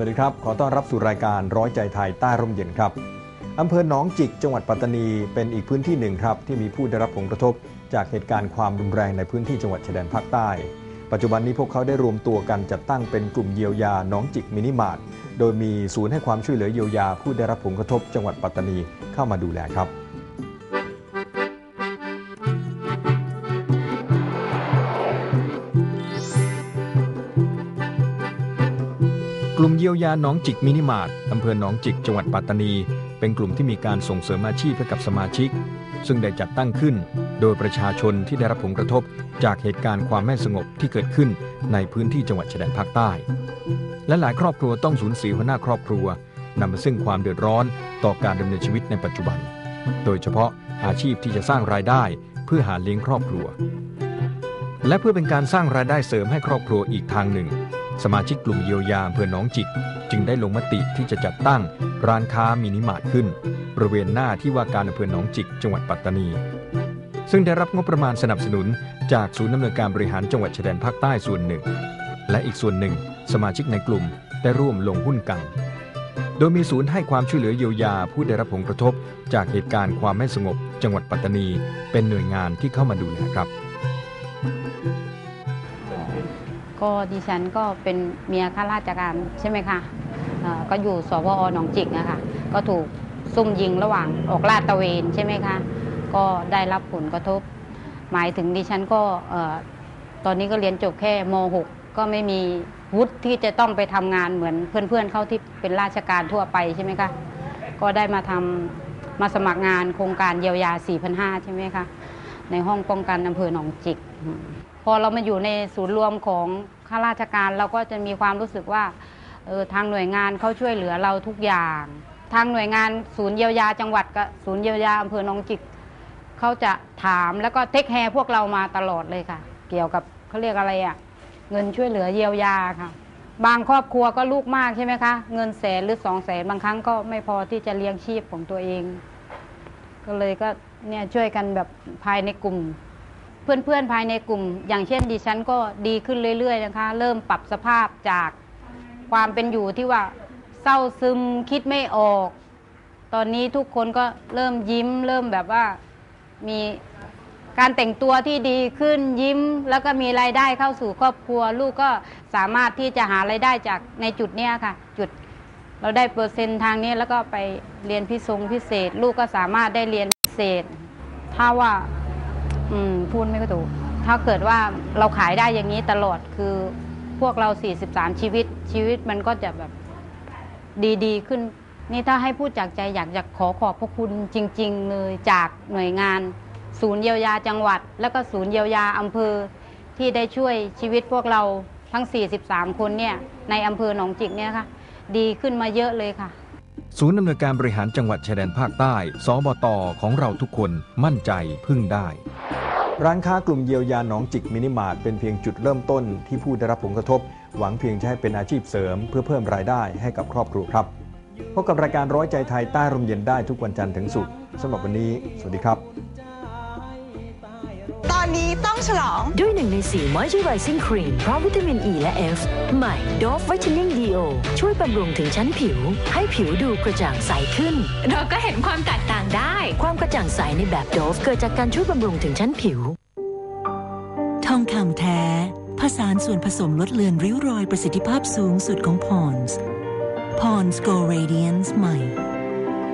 วัสดีครับ ขอต้อนรับสู่รายการร้อยใจไทยใต้ร่มเย็นครับอำเภอหนองจิกจังหวัดปัตตานีเป็นอีกพื้นที่หนึ่งครับ ที่มีผู้ได้รับผลกระทบ จากเหตุการณ์ความรุนแรงในพื้นที่จังหวัดชายแดนภาคใต้ ปัจจุบันนี้พวกเขาได้รวมตัวกันจัดตั้งเป็นกลุ่มเยียวยาหนองจิกมินิมาร์ทโดยมีศูนย์ให้ความช่วยเหลือเยียวยาผู้ได้รับผลกระทบ จังหวัดปัตตานีเข้ามาดูแลครับ กลุ่มเยียวยาหนองจิกมินิมาร์ทอำเภอหนองจิกจังหวัดปัตตานี เป็นกลุ่มที่มีการส่งเสริมอาชีพให้กับสมาชิก ซึ่งได้จัดตั้งขึ้น โดยประชาชนที่ได้รับผลกระทบ จากเหตุการณ์ความไม่สงบที่เกิดขึ้นในพื้นที่จังหวัดชายแดนภาคใต้ และหลายครอบครัวต้องสูญเสียหัวหน้าครอบครัวนำมาซึ่งความเดือดร้อนต่อการดำเนินชีวิตในปัจจุบัน โดยเฉพาะอาชีพที่จะสร้างรายได้เพื่อหาเลี้ยงครอบครัว และเพื่อเป็นการสร้างรายได้เสริมให้ครอบครัวอีกทางหนึ่ง สมาชิกกลุ่มเยียวยาอำเภอหนองจิก จึงได้ลงมติที่จะจัดตั้งร้านค้ามินิมาร์ทขึ้น บริเวณหน้าที่ว่าการอำเภอหนองจิก จังหวัดปัตตานี ซึ่งได้รับงบประมาณสนับสนุน จากศูนย์ดำเนินการบริหารจังหวัดชายแดนภาคใต้ส่วนหนึ่ง และอีกส่วนหนึ่ง สมาชิกในกลุ่มได้ร่วมลงหุ้นกันโดยมีศูนย์ให้ความช่วยเหลือเยียวยาผู้ได้รับผลกระทบ จากเหตุการณ์ความไม่สงบ จังหวัดปัตตานี เป็นหน่วยงานที่เข้ามาดูแลครับ ก็ดิฉันก็เป็นเมียข้าราชการใช่ไหมคะก็อยู่สพอหนองจิกนะคะก็ถูกซุ่มยิงระหว่างออกลาดตระเวนใช่ไหมคะ ก็ได้รับผลกระทบ หมายถึงดิฉันก็ตอนนี้ก็เรียนจบแค่ม .6 ก็ไม่มีวุฒิที่จะต้องไปทำงานเหมือนเพื่อนๆเขาที่เป็นราชการทั่วไปใช่ไหมคะก็ได้มาทำมาสมัครงานโครงการเยียวยา 4,500 ใช่ไหมคะ ในห้องป้องกันอำเภอหนองจิก อืมพอเรามาอยู่ในศูนย์รวมของข้าราชการเราก็จะมีความรู้สึกว่าเออทางหน่วยงานเขาช่วยเหลือเราทุกอย่าง ทางหน่วยงานศูนย์เยียวยาจังหวัดกับศูนย์เยียวยาอำเภอหนองจิกเขาจะถามแล้วก็เทคแคร์พวกเรามาตลอดเลยค่ะ เกี่ยวกับเขาเรียกอะไรอะ่ะเงินช่วยเหลือเยียวยาค่ะ บางครอบครัวก็ลูกมากใช่ไหมคะ เงินแสนหรือสองแสนบางครั้งก็ไม่พอที่จะเลี้ยงชีพของตัวเอง ก็เลยก็เนี่ยช่วยกันแบบภายในกลุ่ม พื่อนๆภายในกลุ่ม อย่างเช่นดิฉันก็ดีขึ้นเรื่อยๆนะคะ เริ่มปรับสภาพจากความเป็นอยู่ที่ว่าเศร้าซึมคิดไม่ออก ตอนนี้ทุกคนก็เริ่มยิ้ม เริ่มแบบว่ามีการแต่งตัวที่ดีขึ้นยิ้ม แล้วก็มีรายได้เข้าสู่ครอบครัว ลูกก็สามารถที่จะหารายได้จากในจุดเนี้ยค่ะ จุดเราได้เปอร์เซ็นต์ทางนี้แล้วก็ไปเรียนพิทรงพิเศษ ลูกก็สามารถได้เรียนพิเศษ ถ้าว่า อืมพูดไม่ค่อยถูก ถ้าเกิดว่าเราขายได้อย่างนี้ตลอดคือพวกเรา 43 ชีวิต ชีวิตมันก็จะแบบดีๆ ขึ้น นี่ถ้าให้พูดจากใจอยากจะขอขอบพระคุณจริง ๆ เลยจากหน่วยงาน ศูนย์เยียวยาจังหวัด แล้วก็ศูนย์เยียวยาอำเภอที่ได้ช่วยชีวิตพวกเราทั้ง 43 คนเนี่ยในอำเภอหนองจิกเนี่ยนะคะดีขึ้นมาเยอะเลยค่ะ ศูนย์ดำเนินการบริหารจังหวัดชายแดนภาคใต้ สบตของเราทุกคนมั่นใจพึ่งได้ ร้านค้ากลุ่มเยียวยาหนองจิกมินิมาร์ทเป็นเพียงจุดเริ่มต้นที่ผู้ได้รับผลกระทบ หวังเพียงจะให้เป็นอาชีพเสริม เพื่อเพิ่มรายได้ให้กับครอบครัวครับพบกับรายการร้อยใจไทยใต้ร่มเย็นได้ทุกวันจันทร์ถึงศุกร์สำหรับวันนี้ สวัสดีครับ ต้องฉลอง ด้วยหนึ่งในสี่ Moisturizing Cream เพราะวิตามินอ e ีและ F ใหม่ Dove Whitening Dio ช่วยบำรุงถึงชั้นผิว ให้ผิวดูกระจ่างใสขึ้น เราก็เห็นความแตกต่างได้ ความกระจ่างใสในแบบ Dove เกิดจากการช่วยบำรุงถึงชั้นผิว ทองคำแท้ ผสานส่วนผสมลดเลือนริ้วรอยประสิทธิภาพสูงสุดของ Pond's Pond's Go Radiance ใหม่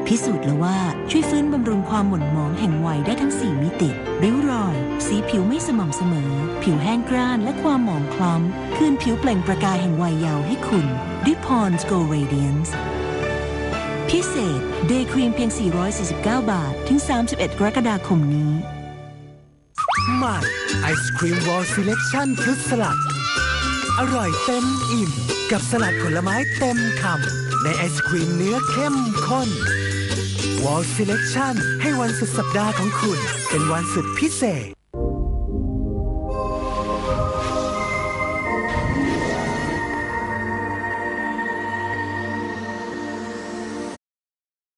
พิสูจน์แล้วว่าช่วยฟื้นบำรุงความหม่นหมองแห่งวัยได้ทั้ง 4 มิติ ริ้วรอย สีผิวไม่สม่ำเสมอ ผิวแห้งกร้านและความหมองคล้ำ คืนผิวเปล่งประกายแห่งวัยเยาว์ให้คุณด้วย Pond's Go Radiance พิเศษ Day Cream เพียง 449 บาท ถึง 31 กรกฎาคมนี้ ใหม่ไอศครีมวอลซีเล c ชั่นฟรุตสลัด อร่อยเต็มอิ่ม กับสลัดผลไม้เต็มคำในไอศครีมเนื้อเข้มข้น Wall Selection ให้วันสุดสัปดาห์ของคุณ เป็นวันสุดพิเศษ